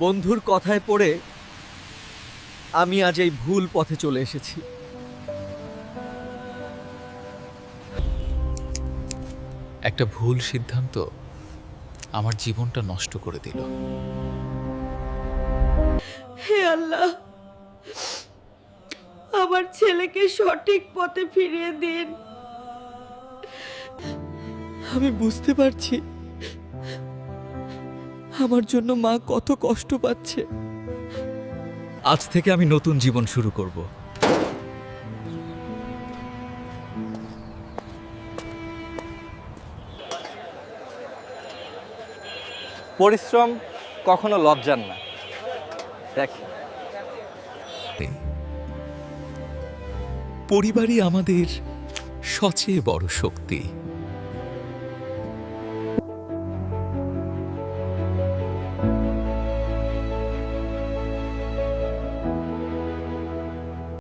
বন্ধুর কথায় পড়ে আমি আজ এই ভুল পথে চলে এসেছি। একটা ভুল সিদ্ধান্ত আমার জীবনটা নষ্ট করে দিল। হে আল্লাহ আমার ছেলেকে সঠিক পথে ফিরিয়ে দিন। আমি বুঝতে পারছি আমার জন্য মা কত কষ্ট পাচ্ছে। আজ থেকে আমি নতুন জীবন শুরু করব। পরিশ্রম কখনো লজ্জার না। দেখ। পরিবারই আমাদের সবচেয়ে বড় শক্তি।